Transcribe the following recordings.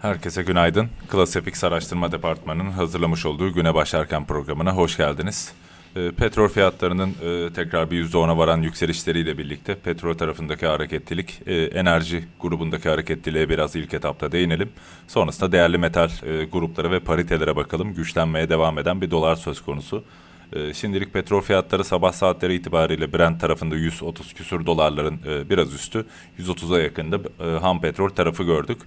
Herkese günaydın. Klasifix Araştırma Departmanı'nın hazırlamış olduğu Güne Başlarken programına hoş geldiniz. E, petrol fiyatlarının e, tekrar bir %10'a varan yükselişleriyle birlikte petrol tarafındaki hareketlilik, e, enerji grubundaki hareketliliğe biraz ilk etapta değinelim. Sonrasında değerli metal e, grupları ve paritelere bakalım. Güçlenmeye devam eden bir dolar söz konusu. E, şimdilik petrol fiyatları sabah saatleri itibariyle Brent tarafında 130 küsür dolarların e, biraz üstü, 130'a yakında e, ham petrol tarafı gördük.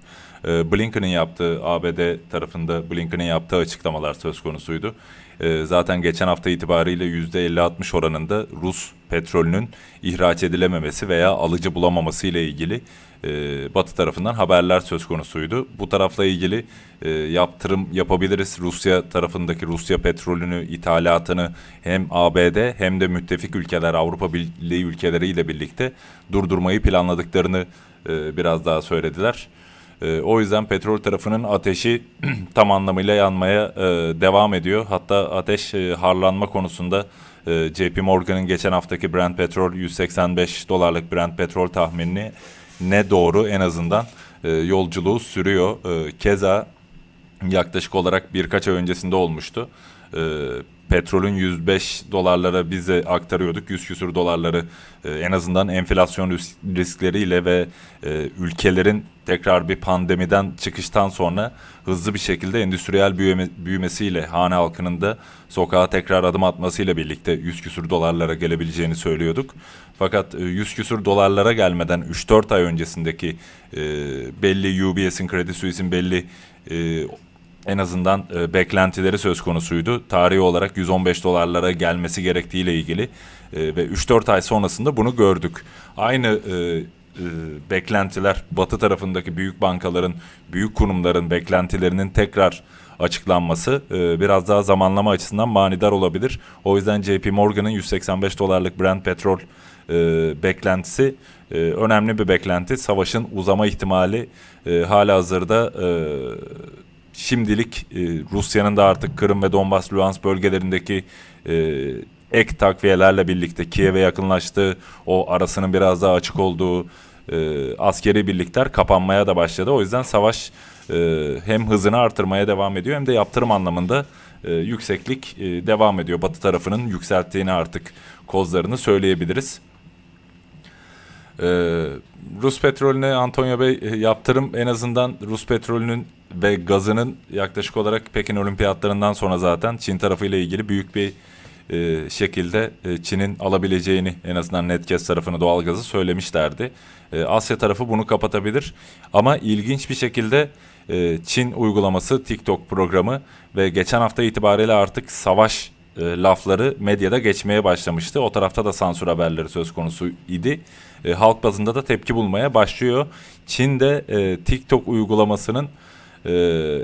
E, Blinken'ın yaptığı ABD tarafında Blinken'ın yaptığı açıklamalar söz konusuydu. E, zaten geçen hafta itibariyle %50-60 oranında Rus petrolünün ihraç edilememesi veya alıcı bulamaması ile ilgili e, Batı tarafından haberler söz konusuydu. Bu tarafla ilgili e, yaptırım yapabiliriz. Rusya tarafındaki Rusya petrolünü, ithalatını hem ABD hem de müttefik ülkeler, Avrupa Birliği ülkeleriyle birlikte durdurmayı planladıklarını e, biraz daha söylediler. E, o yüzden petrol tarafının ateşi tam anlamıyla yanmaya e, devam ediyor. Hatta ateş e, harlanma konusunda e, JP Morgan'ın geçen haftaki Brent petrol 185 dolarlık Brent petrol tahminini ne doğru en azından e, yolculuğu sürüyor. E, keza yaklaşık olarak birkaç ay öncesinde olmuştu. E, petrolün 105 dolarlara bize aktarıyorduk. 100 küsur dolarları e, en azından enflasyon risk- riskleriyle ve e, ülkelerin tekrar bir pandemiden çıkıştan sonra hızlı bir şekilde endüstriyel büyüme, büyümesiyle hane halkının da sokağa tekrar adım atmasıyla birlikte 100 küsur dolarlara gelebileceğini söylüyorduk. Fakat e, 100 küsur dolarlara gelmeden 3-4 ay öncesindeki e, belli UBS'in, Credit Suisse'in belli e, en azından e, beklentileri söz konusuydu. Tarihi olarak 115 dolarlara gelmesi gerektiğiyle ilgili e, ve 3-4 ay sonrasında bunu gördük. Aynı e, e, beklentiler Batı tarafındaki büyük bankaların, büyük kurumların beklentilerinin tekrar açıklanması e, biraz daha zamanlama açısından manidar olabilir. O yüzden JP Morgan'ın 185 dolarlık Brent petrol e, beklentisi e, önemli bir beklenti. Savaşın uzama ihtimali e, hala hazırda e, şimdilik e, Rusya'nın da artık Kırım ve Donbas, Luhansk bölgelerindeki e, ek takviyelerle birlikte Kiev'e yakınlaştığı, o arasının biraz daha açık olduğu e, askeri birlikler kapanmaya da başladı. O yüzden savaş e, hem hızını artırmaya devam ediyor hem de yaptırım anlamında e, yükseklik e, devam ediyor. Batı tarafının yükselttiğini artık kozlarını söyleyebiliriz. Ee, Rus petrolüne Antonio Bey e, yaptırım en azından Rus petrolünün ve gazının yaklaşık olarak Pekin olimpiyatlarından sonra zaten Çin tarafıyla ilgili büyük bir e, şekilde e, Çin'in alabileceğini en azından Netgaz tarafını doğalgazı söylemişlerdi. E, Asya tarafı bunu kapatabilir ama ilginç bir şekilde e, Çin uygulaması TikTok programı ve geçen hafta itibariyle artık savaş e, lafları medyada geçmeye başlamıştı. O tarafta da sansür haberleri söz konusu idi. E, halk bazında da tepki bulmaya başlıyor. Çin'de e, TikTok uygulamasının e,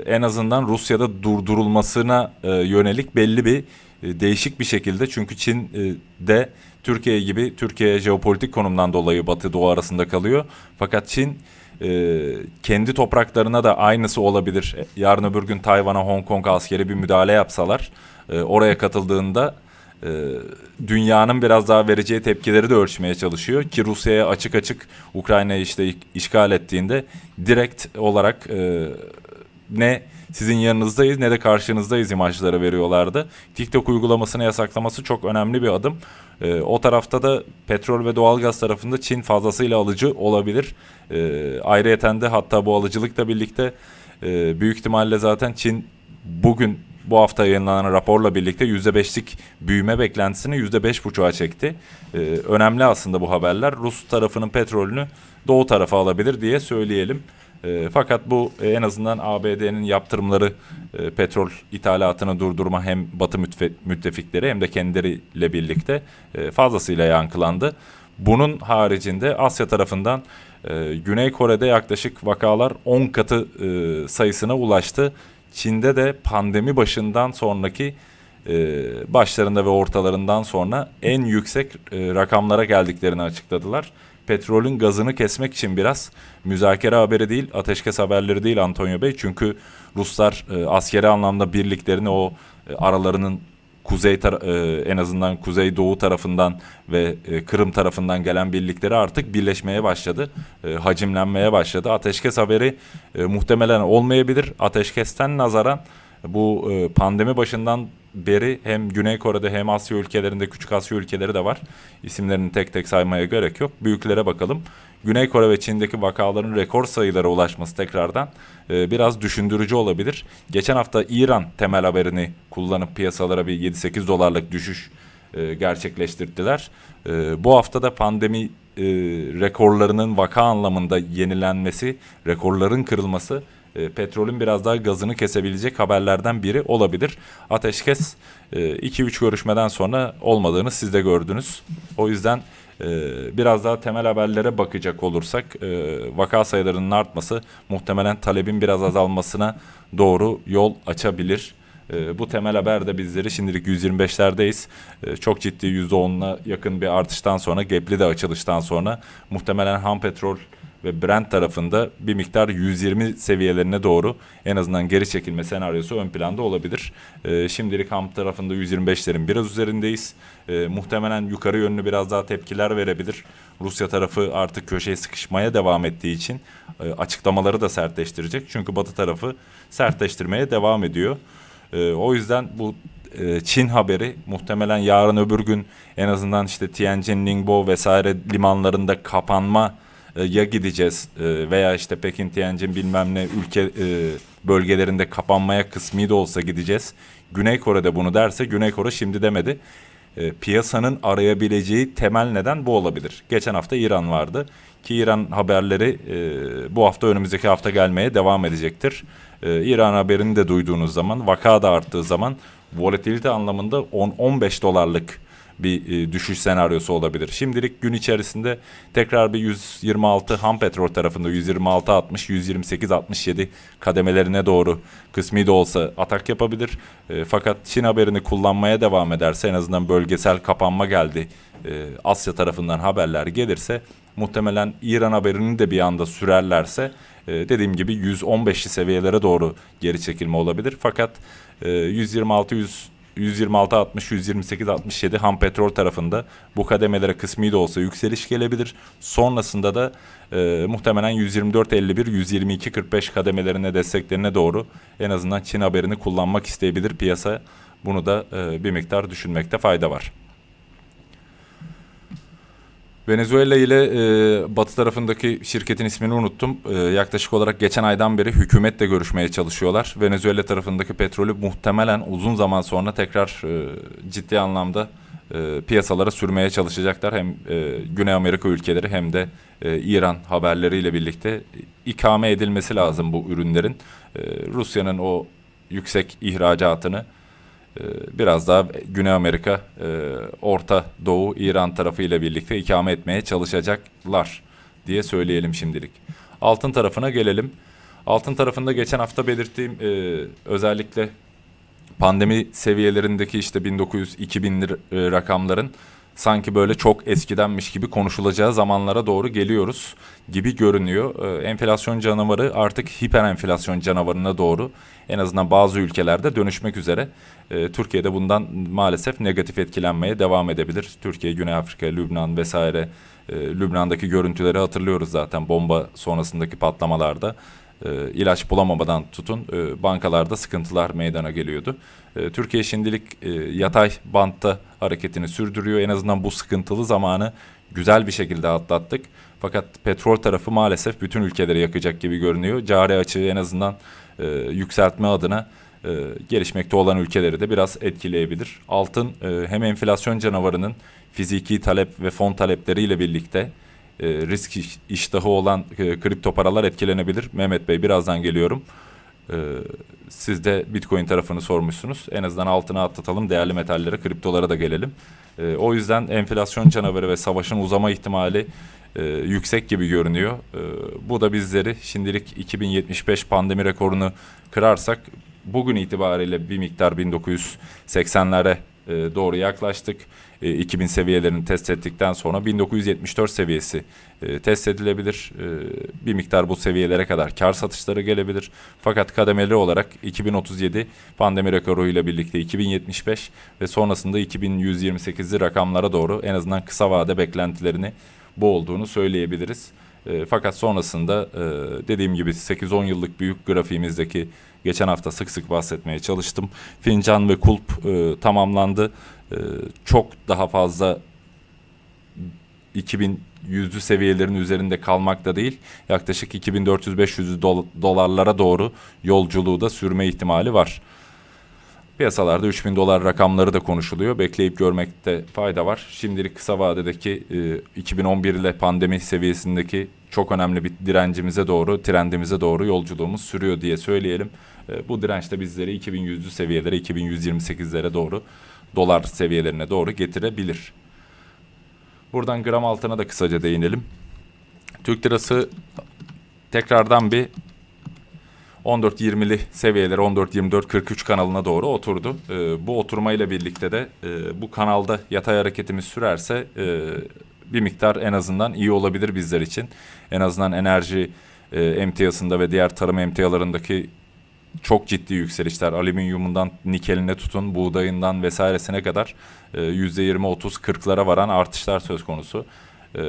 en azından Rusya'da durdurulmasına e, yönelik belli bir e, değişik bir şekilde çünkü Çin e, de Türkiye gibi Türkiye jeopolitik konumdan dolayı Batı Doğu arasında kalıyor. Fakat Çin e, kendi topraklarına da aynısı olabilir. E, Yarın öbür gün Tayvan'a Hong Kong askeri bir müdahale yapsalar e, oraya katıldığında dünyanın biraz daha vereceği tepkileri de ölçmeye çalışıyor ki Rusya'ya açık açık Ukrayna'yı işte işgal ettiğinde direkt olarak e, ne sizin yanınızdayız ne de karşınızdayız imajları veriyorlardı. TikTok uygulamasını yasaklaması çok önemli bir adım. Ee, o tarafta da petrol ve doğalgaz tarafında Çin fazlasıyla alıcı olabilir. Ee, ayrıyeten de hatta bu alıcılıkla birlikte e, büyük ihtimalle zaten Çin bugün bu hafta yayınlanan raporla birlikte %5'lik büyüme beklentisini %5,5'a çekti. Ee, önemli aslında bu haberler. Rus tarafının petrolünü doğu tarafa alabilir diye söyleyelim. E, fakat bu e, en azından ABD'nin yaptırımları e, petrol ithalatını durdurma hem Batı mütfe- müttefikleri hem de kendileriyle birlikte e, fazlasıyla yankılandı. Bunun haricinde Asya tarafından e, Güney Kore'de yaklaşık vakalar 10 katı e, sayısına ulaştı. Çin'de de pandemi başından sonraki e, başlarında ve ortalarından sonra en yüksek e, rakamlara geldiklerini açıkladılar. Petrolün gazını kesmek için biraz müzakere haberi değil, ateşkes haberleri değil Antonio Bey. Çünkü Ruslar e, askeri anlamda birliklerini o e, aralarının kuzey tara- e, en azından kuzey doğu tarafından ve e, Kırım tarafından gelen birlikleri artık birleşmeye başladı. E, hacimlenmeye başladı. Ateşkes haberi muhtemelen olmayabilir. Ateşkesten nazaran bu pandemi başından beri hem Güney Kore'de hem Asya ülkelerinde küçük Asya ülkeleri de var. İsimlerini tek tek saymaya gerek yok. Büyüklere bakalım. Güney Kore ve Çin'deki vakaların rekor sayılara ulaşması tekrardan e, biraz düşündürücü olabilir. Geçen hafta İran temel haberini kullanıp piyasalara bir 7-8 dolarlık düşüş e, gerçekleştirdiler. E, bu hafta da pandemi e, rekorlarının vaka anlamında yenilenmesi, rekorların kırılması e, petrolün biraz daha gazını kesebilecek haberlerden biri olabilir. Ateşkes 2-3 görüşmeden sonra olmadığını siz de gördünüz. O yüzden e, biraz daha temel haberlere bakacak olursak e, vaka sayılarının artması muhtemelen talebin biraz azalmasına doğru yol açabilir. E, bu temel haber de bizleri şimdilik 125'lerdeyiz. E, çok ciddi %10'la yakın bir artıştan sonra, gapli de açılıştan sonra muhtemelen ham petrol ve Brent tarafında bir miktar 120 seviyelerine doğru en azından geri çekilme senaryosu ön planda olabilir. E, şimdilik ham tarafında 125'lerin biraz üzerindeyiz. E, muhtemelen yukarı yönlü biraz daha tepkiler verebilir. Rusya tarafı artık köşeye sıkışmaya devam ettiği için e, açıklamaları da sertleştirecek. Çünkü Batı tarafı sertleştirmeye devam ediyor. E, o yüzden bu e, Çin haberi muhtemelen yarın öbür gün en azından işte Tianjin, Ningbo vesaire limanlarında kapanma e, ya gideceğiz e, veya işte Pekin, Tianjin bilmem ne ülke e, bölgelerinde kapanmaya kısmi de olsa gideceğiz. Güney Kore'de bunu derse Güney Kore şimdi demedi. Piyasanın arayabileceği temel neden bu olabilir. Geçen hafta İran vardı ki İran haberleri bu hafta önümüzdeki hafta gelmeye devam edecektir. İran haberini de duyduğunuz zaman vaka da arttığı zaman volatilite anlamında 10-15 dolarlık bir e, düşüş senaryosu olabilir. Şimdilik gün içerisinde tekrar bir 126 ham petrol tarafında 126 60 128 67 kademelerine doğru kısmi de olsa atak yapabilir. E, fakat Çin haberini kullanmaya devam ederse en azından bölgesel kapanma geldi. E, Asya tarafından haberler gelirse muhtemelen İran haberini de bir anda sürerlerse dediğim gibi 115'li seviyelere doğru geri çekilme olabilir. Fakat e, 126 100 126 60 128 67 ham petrol tarafında bu kademelere kısmi de olsa yükseliş gelebilir. Sonrasında da e, muhtemelen 124 51 122 45 kademelerine desteklerine doğru en azından Çin haberini kullanmak isteyebilir piyasa. Bunu da e, bir miktar düşünmekte fayda var. Venezuela ile e, batı tarafındaki şirketin ismini unuttum. E, yaklaşık olarak geçen aydan beri hükümetle görüşmeye çalışıyorlar. Venezuela tarafındaki petrolü muhtemelen uzun zaman sonra tekrar e, ciddi anlamda e, piyasalara sürmeye çalışacaklar. Hem e, Güney Amerika ülkeleri hem de e, İran haberleriyle birlikte ikame edilmesi lazım bu ürünlerin. E, Rusya'nın o yüksek ihracatını biraz daha Güney Amerika, e, Orta Doğu, İran tarafı ile birlikte ikame etmeye çalışacaklar diye söyleyelim şimdilik. Altın tarafına gelelim. Altın tarafında geçen hafta belirttiğim e, özellikle pandemi seviyelerindeki işte 1900-2000 e, rakamların sanki böyle çok eskidenmiş gibi konuşulacağı zamanlara doğru geliyoruz gibi görünüyor. Ee, enflasyon canavarı artık hiper enflasyon canavarına doğru en azından bazı ülkelerde dönüşmek üzere. Ee, Türkiye'de bundan maalesef negatif etkilenmeye devam edebilir. Türkiye, Güney Afrika, Lübnan vesaire e, Lübnan'daki görüntüleri hatırlıyoruz zaten bomba sonrasındaki patlamalarda. e, ilaç bulamamadan tutun e, bankalarda sıkıntılar meydana geliyordu. E, Türkiye şimdilik e, yatay bantta hareketini sürdürüyor. En azından bu sıkıntılı zamanı güzel bir şekilde atlattık. Fakat petrol tarafı maalesef bütün ülkeleri yakacak gibi görünüyor. Cari açığı en azından e, yükseltme adına e, gelişmekte olan ülkeleri de biraz etkileyebilir. Altın e, hem enflasyon canavarının fiziki talep ve fon talepleriyle birlikte e, risk iş- iştahı olan e, kripto paralar etkilenebilir. Mehmet Bey birazdan geliyorum. E, siz de Bitcoin tarafını sormuşsunuz. En azından altına atlatalım. Değerli metallere, kriptolara da gelelim. E, o yüzden enflasyon canavarı ve savaşın uzama ihtimali e, yüksek gibi görünüyor. E, bu da bizleri şimdilik 2075 pandemi rekorunu kırarsak bugün itibariyle bir miktar 1980'lere e, doğru yaklaştık. E, 2000 seviyelerini test ettikten sonra 1974 seviyesi e, test edilebilir. E, bir miktar bu seviyelere kadar kar satışları gelebilir. Fakat kademeli olarak 2037 pandemi rekoruyla birlikte 2075 ve sonrasında 2128'li rakamlara doğru en azından kısa vade beklentilerini bu olduğunu söyleyebiliriz. E, fakat sonrasında e, dediğim gibi 8-10 yıllık büyük grafiğimizdeki geçen hafta sık sık bahsetmeye çalıştım. Fincan ve kulp e, tamamlandı. E, çok daha fazla 2100'lü seviyelerin üzerinde kalmakta değil, yaklaşık 2400-500 dol- dolarlara doğru yolculuğu da sürme ihtimali var. Piyasalarda 3000 dolar rakamları da konuşuluyor. Bekleyip görmekte fayda var. Şimdilik kısa vadedeki e, 2011 ile pandemi seviyesindeki çok önemli bir direncimize doğru, trendimize doğru yolculuğumuz sürüyor diye söyleyelim. E, bu direnç de bizleri 2100'lü seviyelere, 2128'lere doğru, dolar seviyelerine doğru getirebilir. Buradan gram altına da kısaca değinelim. Türk lirası tekrardan bir 14-20'li seviyeleri 14-24-43 kanalına doğru oturdu. Ee, bu oturmayla birlikte de e, bu kanalda yatay hareketimiz sürerse e, bir miktar en azından iyi olabilir bizler için. En azından enerji e, emtiyasında ve diğer tarım emtialarındaki çok ciddi yükselişler. Alüminyumundan nikeline tutun, buğdayından vesairesine kadar e, %20-30-40'lara varan artışlar söz konusu. E,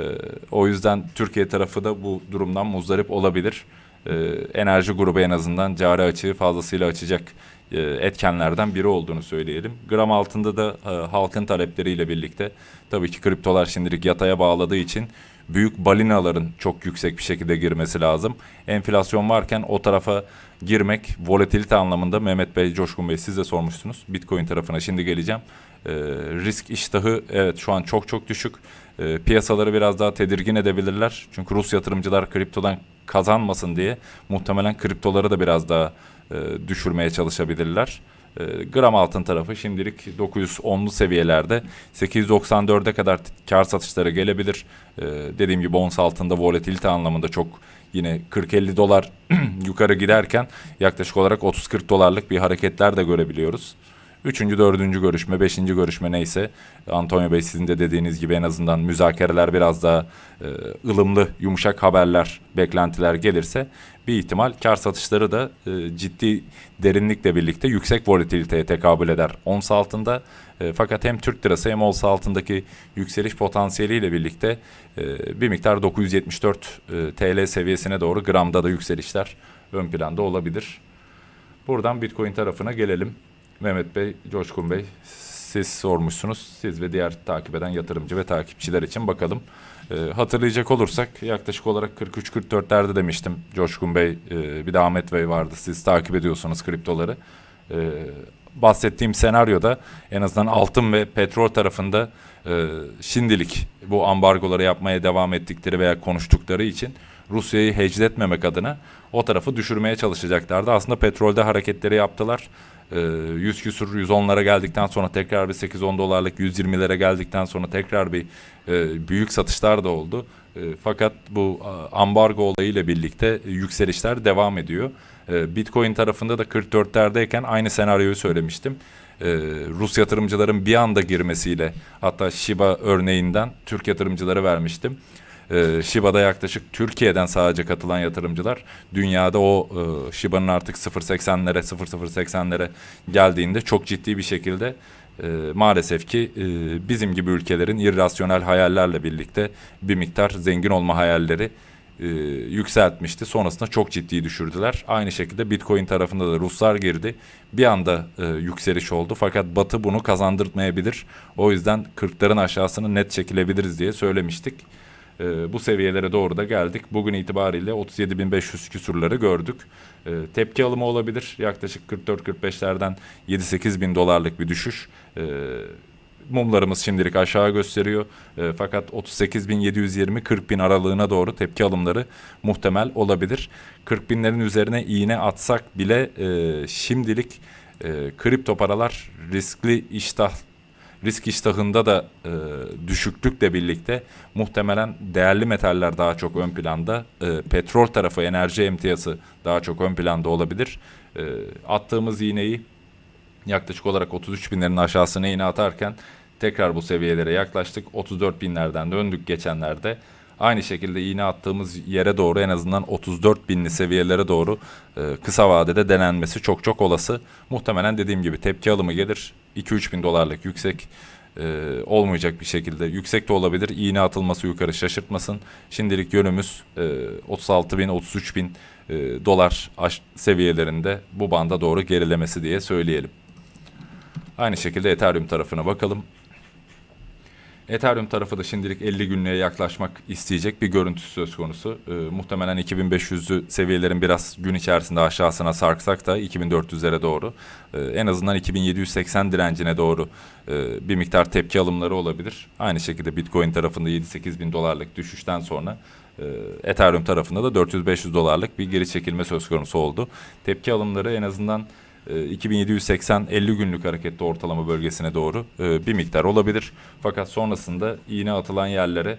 o yüzden Türkiye tarafı da bu durumdan muzdarip olabilir. E, enerji grubu en azından cari açığı fazlasıyla açacak e, etkenlerden biri olduğunu söyleyelim. Gram altında da e, halkın talepleriyle birlikte tabii ki kriptolar şimdilik yataya bağladığı için büyük balinaların çok yüksek bir şekilde girmesi lazım. Enflasyon varken o tarafa girmek volatilite anlamında Mehmet Bey, Coşkun Bey siz de sormuştunuz. Bitcoin tarafına şimdi geleceğim. Ee, risk iştahı evet şu an çok çok düşük. Ee, piyasaları biraz daha tedirgin edebilirler. Çünkü Rus yatırımcılar kriptodan kazanmasın diye muhtemelen kriptoları da biraz daha e, düşürmeye çalışabilirler. E, gram altın tarafı şimdilik 910'lu seviyelerde 894'e kadar kar satışları gelebilir. E, dediğim gibi ons altında volatilite anlamında çok yine 40-50 dolar yukarı giderken yaklaşık olarak 30-40 dolarlık bir hareketler de görebiliyoruz. Üçüncü, dördüncü görüşme, beşinci görüşme neyse Antonio Bey sizin de dediğiniz gibi en azından müzakereler biraz daha e, ılımlı, yumuşak haberler, beklentiler gelirse bir ihtimal kar satışları da e, ciddi derinlikle birlikte yüksek volatiliteye tekabül eder. Ons altında e, fakat hem Türk lirası hem ons altındaki yükseliş potansiyeliyle birlikte e, bir miktar 974 e, TL seviyesine doğru gramda da yükselişler ön planda olabilir. Buradan Bitcoin tarafına gelelim. Mehmet Bey, Coşkun Bey siz sormuşsunuz. Siz ve diğer takip eden yatırımcı ve takipçiler için bakalım. Ee, hatırlayacak olursak yaklaşık olarak 43-44'lerde demiştim Coşkun Bey, e, bir de Ahmet Bey vardı. Siz takip ediyorsunuz kriptoları. Ee, bahsettiğim senaryoda en azından altın ve petrol tarafında e, şimdilik bu ambargoları yapmaya devam ettikleri veya konuştukları için Rusya'yı hecletmemek adına o tarafı düşürmeye çalışacaklardı. Aslında petrolde hareketleri yaptılar. Ee, 100 küsur 110'lara geldikten sonra tekrar bir 8-10 dolarlık 120'lere geldikten sonra tekrar bir e, büyük satışlar da oldu. E, fakat bu ambargo olayıyla birlikte yükselişler devam ediyor. E, Bitcoin tarafında da 44'lerdeyken aynı senaryoyu söylemiştim. Rus yatırımcıların bir anda girmesiyle hatta Shiba örneğinden Türk yatırımcıları vermiştim. Ee, Shiba'da yaklaşık Türkiye'den sadece katılan yatırımcılar dünyada o e, Shiba'nın artık 0.80'lere 0.080'lere geldiğinde çok ciddi bir şekilde e, maalesef ki e, bizim gibi ülkelerin irrasyonel hayallerle birlikte bir miktar zengin olma hayalleri e, yükseltmişti. Sonrasında çok ciddi düşürdüler. Aynı şekilde Bitcoin tarafında da Ruslar girdi. Bir anda e, yükseliş oldu. Fakat Batı bunu kazandırtmayabilir. O yüzden 40'ların aşağısını net çekilebiliriz diye söylemiştik. E, bu seviyelere doğru da geldik. Bugün itibariyle 37.500 küsurları gördük. E, tepki alımı olabilir. Yaklaşık 44-45'lerden 7-8 bin dolarlık bir düşüş. E, mumlarımız şimdilik aşağı gösteriyor. E, fakat 38.720-40 bin aralığına doğru tepki alımları muhtemel olabilir. 40 binlerin üzerine iğne atsak bile e, şimdilik e, kripto paralar riskli iştah risk iştahında da e, düşüklükle birlikte muhtemelen değerli metaller daha çok ön planda, e, petrol tarafı enerji emtiyası daha çok ön planda olabilir. E, attığımız iğneyi yaklaşık olarak 33 binlerin aşağısına iğne atarken tekrar bu seviyelere yaklaştık. 34 binlerden döndük geçenlerde. Aynı şekilde iğne attığımız yere doğru en azından 34 binli seviyelere doğru e, kısa vadede denenmesi çok çok olası. Muhtemelen dediğim gibi tepki alımı gelir. 2-3 bin dolarlık yüksek e, olmayacak bir şekilde yüksek de olabilir. İğne atılması yukarı şaşırtmasın. Şimdilik yönümüz e, 36 bin 33 bin e, dolar seviyelerinde bu banda doğru gerilemesi diye söyleyelim. Aynı şekilde Ethereum tarafına bakalım. Ethereum tarafı da şimdilik 50 günlüğe yaklaşmak isteyecek bir görüntüsü söz konusu. Ee, muhtemelen 2500'lü seviyelerin biraz gün içerisinde aşağısına sarksak da 2400'lere doğru e, en azından 2780 direncine doğru e, bir miktar tepki alımları olabilir. Aynı şekilde Bitcoin tarafında 7-8 bin dolarlık düşüşten sonra e, Ethereum tarafında da 400-500 dolarlık bir geri çekilme söz konusu oldu. Tepki alımları en azından e, 2780 50 günlük hareketli ortalama bölgesine doğru e, bir miktar olabilir. Fakat sonrasında iğne atılan yerlere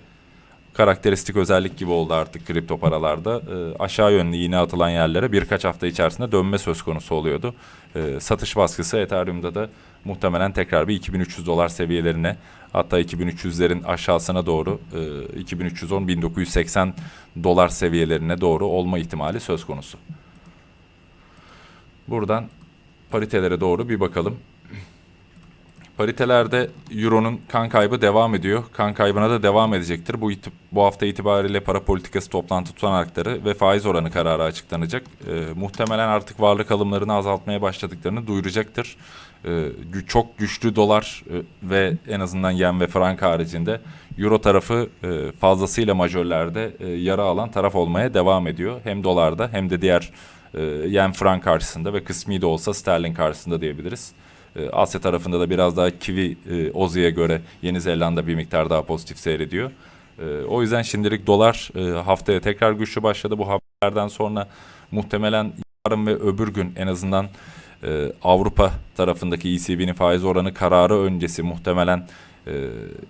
karakteristik özellik gibi oldu artık kripto paralarda. E, aşağı yönlü iğne atılan yerlere birkaç hafta içerisinde dönme söz konusu oluyordu. E, satış baskısı Ethereum'da da muhtemelen tekrar bir 2300 dolar seviyelerine hatta 2300'lerin aşağısına doğru e, 2310-1980 dolar seviyelerine doğru olma ihtimali söz konusu. Buradan paritelere doğru bir bakalım. Paritelerde Euro'nun kan kaybı devam ediyor. Kan kaybına da devam edecektir. Bu itib- bu hafta itibariyle para politikası toplantı tutanakları ve faiz oranı kararı açıklanacak. Ee, muhtemelen artık varlık alımlarını azaltmaya başladıklarını duyuracaktır. Gü- çok güçlü dolar e, ve en azından yen ve frank haricinde Euro tarafı e, fazlasıyla majörlerde e, yara alan taraf olmaya devam ediyor. Hem dolarda hem de diğer e, yen frank karşısında ve kısmi de olsa sterlin karşısında diyebiliriz. E, Asya tarafında da biraz daha Kiwi e, Ozi'ye göre Yeni Zelanda bir miktar daha pozitif seyrediyor. E, o yüzden şimdilik dolar haftaya tekrar güçlü başladı. Bu haberlerden sonra muhtemelen yarın ve öbür gün en azından Avrupa tarafındaki ECB'nin faiz oranı kararı öncesi muhtemelen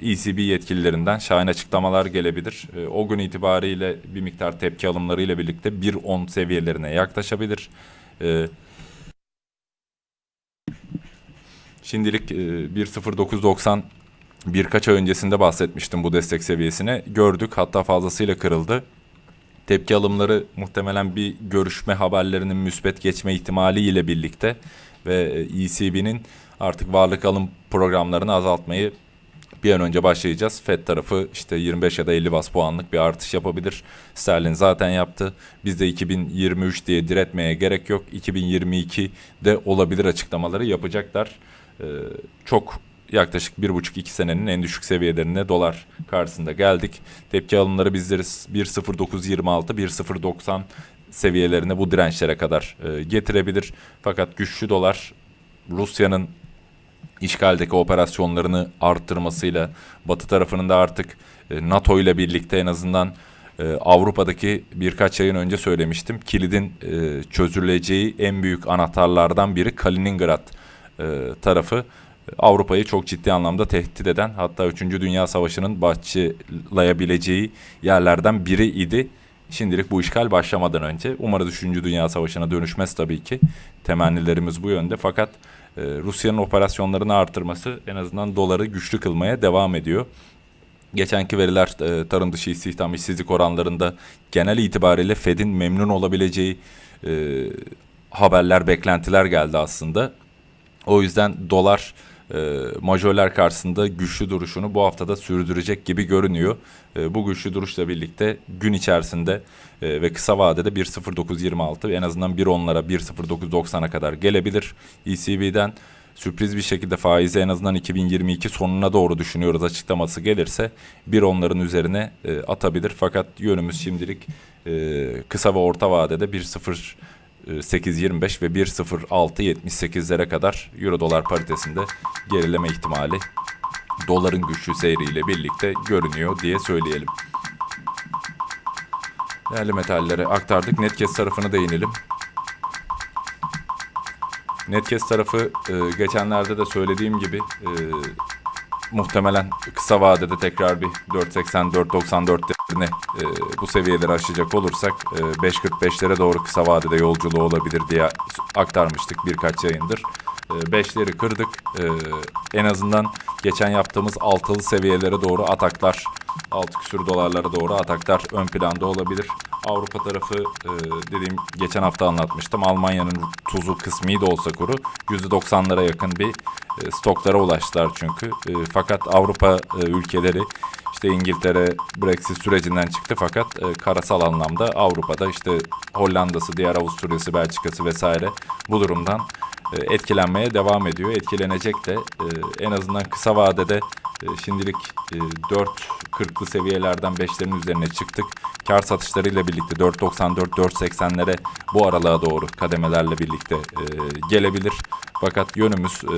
ECB yetkililerinden şahin açıklamalar gelebilir. E, o gün itibariyle bir miktar tepki alımlarıyla birlikte 1.10 seviyelerine yaklaşabilir. E, Şimdilik e, 1.0990 birkaç ay öncesinde bahsetmiştim bu destek seviyesine. Gördük hatta fazlasıyla kırıldı. Tepki alımları muhtemelen bir görüşme haberlerinin müspet geçme ihtimaliyle birlikte ve ECB'nin artık varlık alım programlarını azaltmayı bir an önce başlayacağız. Fed tarafı işte 25 ya da 50 bas puanlık bir artış yapabilir. Sterlin zaten yaptı. Biz de 2023 diye diretmeye gerek yok. 2022'de olabilir açıklamaları yapacaklar. Ee, çok yaklaşık 1,5-2 senenin en düşük seviyelerine dolar karşısında geldik. Tepki alımları bizleri 1.0926, 1.090 seviyelerine bu dirençlere kadar e, getirebilir. Fakat güçlü dolar Rusya'nın işgaldeki operasyonlarını arttırmasıyla Batı tarafının da artık e, NATO ile birlikte en azından e, Avrupa'daki birkaç ayın önce söylemiştim. Kilidin e, çözüleceği en büyük anahtarlardan biri Kaliningrad tarafı. Avrupa'yı çok ciddi anlamda tehdit eden hatta 3. Dünya Savaşı'nın başlayabileceği yerlerden biri idi. Şimdilik bu işgal başlamadan önce. Umarız 3. Dünya Savaşı'na dönüşmez tabii ki. Temennilerimiz bu yönde fakat e, Rusya'nın operasyonlarını artırması en azından doları güçlü kılmaya devam ediyor. Geçenki veriler e, tarım dışı istihdam işsizlik oranlarında genel itibariyle Fed'in memnun olabileceği e, haberler, beklentiler geldi aslında. O yüzden dolar e, majörler karşısında güçlü duruşunu bu haftada sürdürecek gibi görünüyor. E, bu güçlü duruşla birlikte gün içerisinde e, ve kısa vadede 1.0926 en azından 1.10'lara 1.0990'a kadar gelebilir. ECB'den sürpriz bir şekilde faizi en azından 2022 sonuna doğru düşünüyoruz açıklaması gelirse 1.10'ların üzerine e, atabilir. Fakat yönümüz şimdilik e, kısa ve orta vadede 1.0 8.25 ve 1.06.78'lere kadar Euro dolar paritesinde gerileme ihtimali doların güçlü seyriyle birlikte görünüyor diye söyleyelim. Değerli metallere aktardık. Netkes tarafına değinelim. Netkes tarafı e, geçenlerde de söylediğim gibi e, muhtemelen kısa vadede tekrar bir 4.80-4.94'lerine e, bu seviyeleri aşacak olursak e, 5.45'lere doğru kısa vadede yolculuğu olabilir diye aktarmıştık birkaç yayındır. E, 5'leri kırdık. E, en azından geçen yaptığımız altılı seviyelere doğru ataklar, 6 küsür dolarlara doğru ataklar ön planda olabilir. Avrupa tarafı e, dediğim geçen hafta anlatmıştım. Almanya'nın tuzu kısmi de olsa kuru %90'lara yakın bir e, stoklara ulaştılar çünkü. E, fakat Avrupa e, ülkeleri işte İngiltere Brexit sürecinden çıktı fakat e, karasal anlamda Avrupa'da işte Hollanda'sı, diğer Avusturya'sı, Belçika'sı vesaire bu durumdan etkilenmeye devam ediyor. Etkilenecek de e, en azından kısa vadede e, şimdilik e, 4.40'lı seviyelerden 5'lerin üzerine çıktık. Kar satışlarıyla birlikte 4.94-4.80'lere bu aralığa doğru kademelerle birlikte e, gelebilir. Fakat yönümüz e,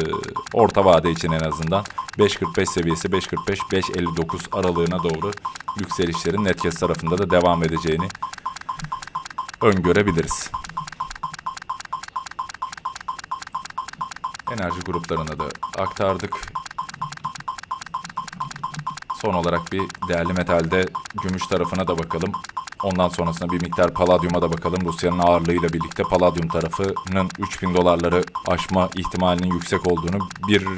orta vade için en azından 5.45 seviyesi 5.45-5.59 aralığına doğru yükselişlerin Netkes tarafında da devam edeceğini öngörebiliriz. Enerji gruplarına da aktardık. Son olarak bir değerli metalde gümüş tarafına da bakalım. Ondan sonrasında bir miktar paladyuma da bakalım. Rusya'nın ağırlığıyla birlikte paladyum tarafının 3000 dolarları aşma ihtimalinin yüksek olduğunu bir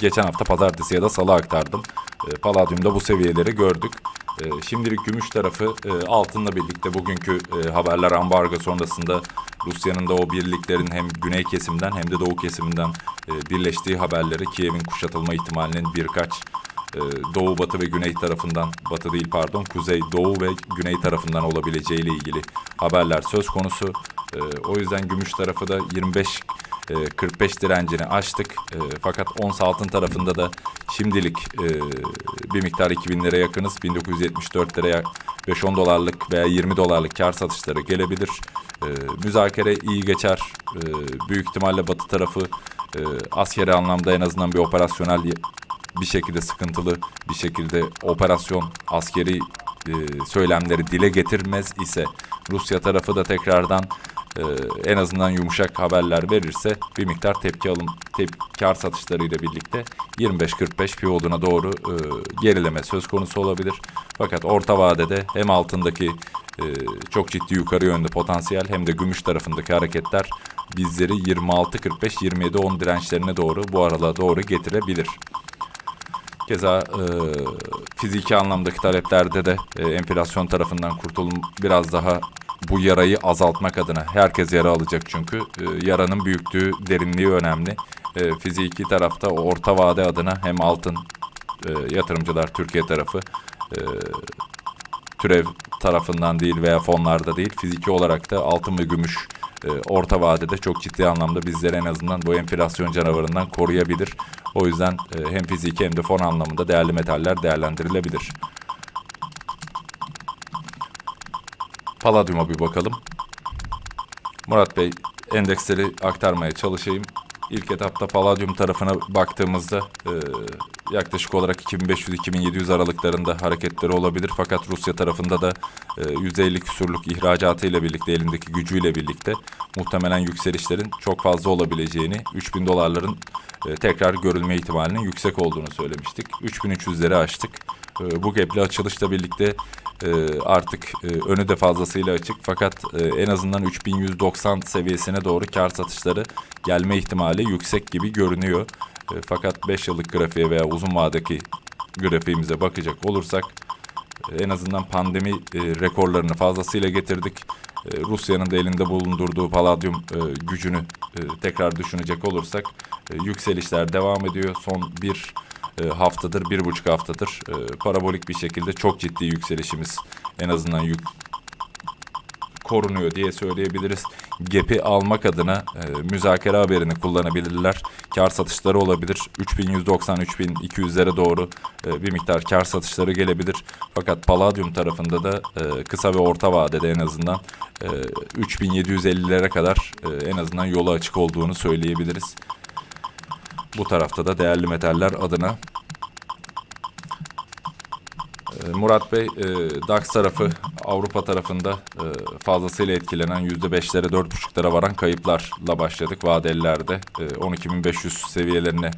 geçen hafta pazartesi ya da salı aktardım. E, paladyumda bu seviyeleri gördük. E, şimdilik gümüş tarafı e, altınla birlikte bugünkü e, haberler ambargo sonrasında Rusya'nın da o birliklerin hem güney kesimden hem de doğu kesiminden e, birleştiği haberleri Kiev'in kuşatılma ihtimalinin birkaç e, doğu batı ve güney tarafından batı değil pardon kuzey doğu ve güney tarafından olabileceği ile ilgili haberler söz konusu. E, o yüzden gümüş tarafı da 25 e, 45 direncini aştık. Fakat ons altın tarafında da şimdilik bir miktar 2000'lere yakınız. 1974 liraya 5-10 dolarlık veya 20 dolarlık kar satışları gelebilir. E, müzakere iyi geçer. E, büyük ihtimalle batı tarafı e, askeri anlamda en azından bir operasyonel bir şekilde sıkıntılı bir şekilde operasyon askeri e, söylemleri dile getirmez ise Rusya tarafı da tekrardan e, en azından yumuşak haberler verirse bir miktar tepki alım tep kar satışlarıyla birlikte 25-45 pivotuna doğru e, gerileme söz konusu olabilir. Fakat orta vadede hem altındaki e, çok ciddi yukarı yönlü potansiyel hem de gümüş tarafındaki hareketler bizleri 26-45-27-10 dirençlerine doğru bu aralığa doğru getirebilir. Keza e, fiziki anlamdaki taleplerde de e, enflasyon tarafından kurtulum biraz daha bu yarayı azaltmak adına herkes yara alacak çünkü e, yaranın büyüklüğü derinliği önemli. E, fiziki tarafta orta vade adına hem altın e, yatırımcılar Türkiye tarafı e, türev tarafından değil veya fonlarda değil fiziki olarak da altın ve gümüş e, orta vadede çok ciddi anlamda bizleri en azından bu enflasyon canavarından koruyabilir. O yüzden e, hem fiziki hem de fon anlamında değerli metaller değerlendirilebilir. Palladium'a bir bakalım. Murat Bey endeksleri aktarmaya çalışayım. İlk etapta Palladium tarafına baktığımızda e, yaklaşık olarak 2500-2700 aralıklarında hareketleri olabilir. Fakat Rusya tarafında da e, %50 küsurluk ihracatı ile birlikte elindeki gücüyle birlikte muhtemelen yükselişlerin çok fazla olabileceğini, 3000 dolarların e, tekrar görülme ihtimalinin yüksek olduğunu söylemiştik. 3300'leri aştık. E, bu gap'li açılışla birlikte e, artık e, önü de fazlasıyla açık fakat e, en azından 3190 seviyesine doğru kar satışları gelme ihtimali yüksek gibi görünüyor. E, fakat 5 yıllık grafiğe veya uzun vadedeki grafiğimize bakacak olursak e, en azından pandemi e, rekorlarını fazlasıyla getirdik. E, Rusya'nın da elinde bulundurduğu paladyum e, gücünü e, tekrar düşünecek olursak e, yükselişler devam ediyor. Son bir haftadır, bir buçuk haftadır parabolik bir şekilde çok ciddi yükselişimiz en azından yük, korunuyor diye söyleyebiliriz. GEP'i almak adına e, müzakere haberini kullanabilirler. Kar satışları olabilir. 3190-3200'lere doğru e, bir miktar kar satışları gelebilir. Fakat Palladium tarafında da e, kısa ve orta vadede en azından e, 3750'lere kadar e, en azından yolu açık olduğunu söyleyebiliriz. Bu tarafta da değerli metaller adına Murat Bey, e, DAX tarafı Avrupa tarafında e, fazlasıyla etkilenen %5'lere 4,5'lara varan kayıplarla başladık vadelilerde. E, 12.500 seviyelerine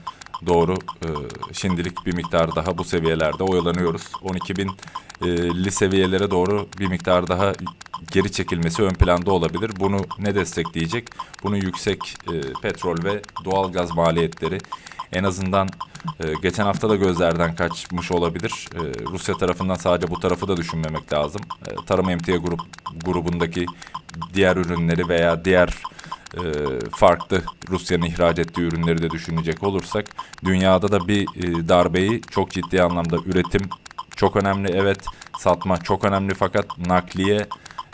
doğru e, şimdilik bir miktar daha bu seviyelerde oyalanıyoruz. 12.050 seviyelere doğru bir miktar daha geri çekilmesi ön planda olabilir. Bunu ne destekleyecek? Bunu yüksek e, petrol ve doğal gaz maliyetleri en azından e, geçen hafta da gözlerden kaçmış olabilir. E, Rusya tarafından sadece bu tarafı da düşünmemek lazım. E, tarım emtia grup grubundaki diğer ürünleri veya diğer e, farklı Rusya'nın ihraç ettiği ürünleri de düşünecek olursak dünyada da bir e, darbeyi çok ciddi anlamda üretim çok önemli evet satma çok önemli fakat nakliye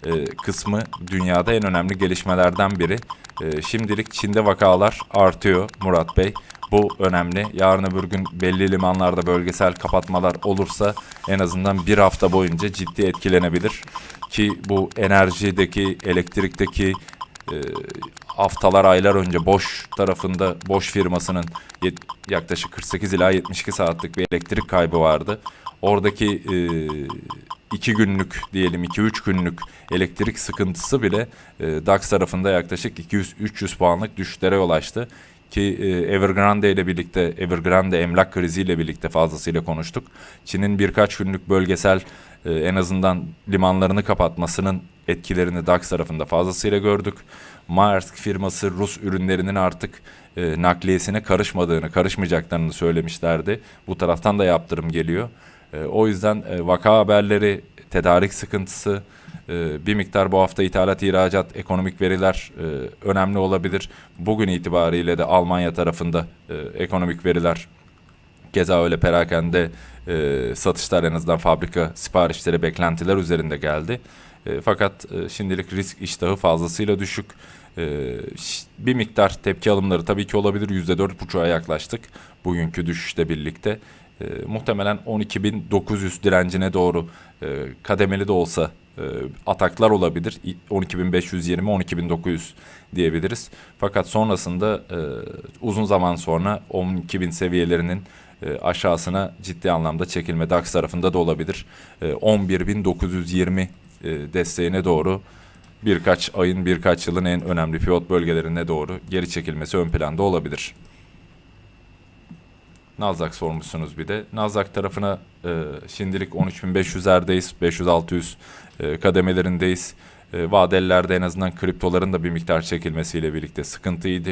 e, kısmı dünyada en önemli gelişmelerden biri. E, şimdilik Çin'de vakalar artıyor Murat Bey. Bu önemli. Yarın öbür gün belli limanlarda bölgesel kapatmalar olursa en azından bir hafta boyunca ciddi etkilenebilir. Ki bu enerjideki, elektrikteki e, haftalar, aylar önce Boş tarafında, Boş firmasının yaklaşık 48 ila 72 saatlik bir elektrik kaybı vardı. Oradaki e, iki günlük diyelim 2-3 günlük elektrik sıkıntısı bile e, DAX tarafında yaklaşık 200-300 puanlık düşüşlere yol açtı. Ki e, Evergrande ile birlikte, Evergrande emlak kriziyle birlikte fazlasıyla konuştuk. Çin'in birkaç günlük bölgesel e, en azından limanlarını kapatmasının etkilerini DAX tarafında fazlasıyla gördük. Maersk firması Rus ürünlerinin artık e, nakliyesine karışmadığını, karışmayacaklarını söylemişlerdi. Bu taraftan da yaptırım geliyor. E, o yüzden e, vaka haberleri, tedarik sıkıntısı, e, bir miktar bu hafta ithalat, ihracat, ekonomik veriler e, önemli olabilir. Bugün itibariyle de Almanya tarafında e, ekonomik veriler Keza öyle perakende e, satışlar en azından fabrika siparişleri beklentiler üzerinde geldi. E, fakat e, şimdilik risk iştahı fazlasıyla düşük. E, bir miktar tepki alımları tabii ki olabilir. %4,5'a yaklaştık bugünkü düşüşle birlikte. E, muhtemelen 12.900 direncine doğru e, kademeli de olsa e, ataklar olabilir. İ- 12.520, 12.900 diyebiliriz. Fakat sonrasında e, uzun zaman sonra 12.000 seviyelerinin e, aşağısına ciddi anlamda çekilme DAX tarafında da olabilir. E, 11.920 e, desteğine doğru birkaç ayın, birkaç yılın en önemli pivot bölgelerine doğru geri çekilmesi ön planda olabilir. Nasdaq sormuşsunuz bir de. Nasdaq tarafına e, şimdilik 13.500'lerdeyiz. 500-600 e, kademelerindeyiz. E, vadelilerde en azından kriptoların da bir miktar çekilmesiyle birlikte sıkıntıydı.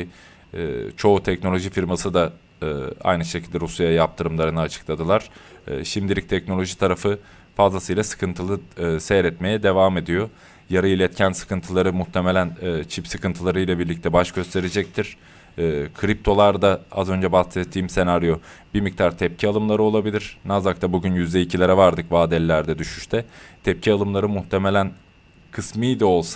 E, çoğu teknoloji firması da e, aynı şekilde Rusya'ya yaptırımlarını açıkladılar. E, şimdilik teknoloji tarafı fazlasıyla sıkıntılı e, seyretmeye devam ediyor. Yarı iletken sıkıntıları muhtemelen çip sıkıntıları ile birlikte baş gösterecektir. E, kriptolarda az önce bahsettiğim senaryo bir miktar tepki alımları olabilir. Nasdaq'ta bugün %2'lere vardık vadelilerde düşüşte. Tepki alımları muhtemelen kısmi de olsa